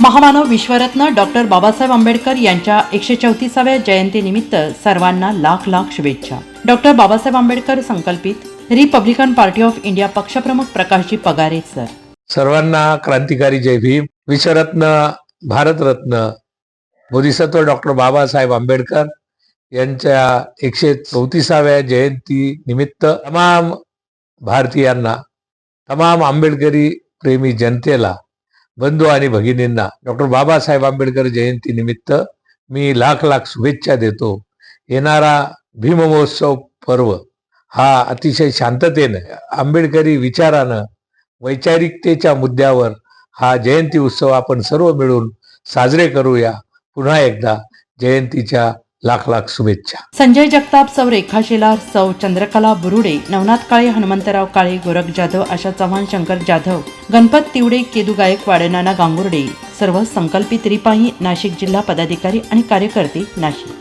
महामानव विश्वरत्न डॉक्टर बाबासाहेब आंबेडकर यांच्या एकशे चौतीसाव्या जयंतीनिमित्त सर्वांना लाख लाख शुभेच्छा. डॉक्टर बाबासाहेब आंबेडकर संकल्पित रिपब्लिकन पार्टी ऑफ इंडिया पक्षप्रमुख प्रकाशजी पगारे सर. सर्वांना क्रांतिकारी जय भीम. विश्वरत्न भारतरत्न बोधिसत्व डॉक्टर बाबासाहेब आंबेडकर यांच्या एकशे चौतीसाव्या जयंती निमित्त तमाम भारतीयांना तमाम आंबेडकरी प्रेमी जनतेला बंधू आणि भगिनींना डॉक्टर बाबासाहेब आंबेडकर जयंती निमित्त मी लाख लाख शुभेच्छा देतो. येणारा भीममहोत्सव पर्व हा अतिशय शांततेनं आंबेडकरी विचारानं वैचारिकतेच्या मुद्द्यावर हा जयंती उत्सव आपण सर्व मिळून साजरे करूया. पुन्हा एकदा जयंतीच्या लाख लाख शुभेच्छा. संजय जगताप सौ रेखा शेलार सौ चंद्रकला बुरुडे नवनाथ काळे हनुमंतराव काळे गोरख जाधव आशा चव्हाण शंकर जाधव गणपत तिवडे केदू गायकवाड नाना गांगुर्डे सर्व संकल्पित रिपाही नाशिक जिल्हा पदाधिकारी आणि कार्यकर्ते नाशिक.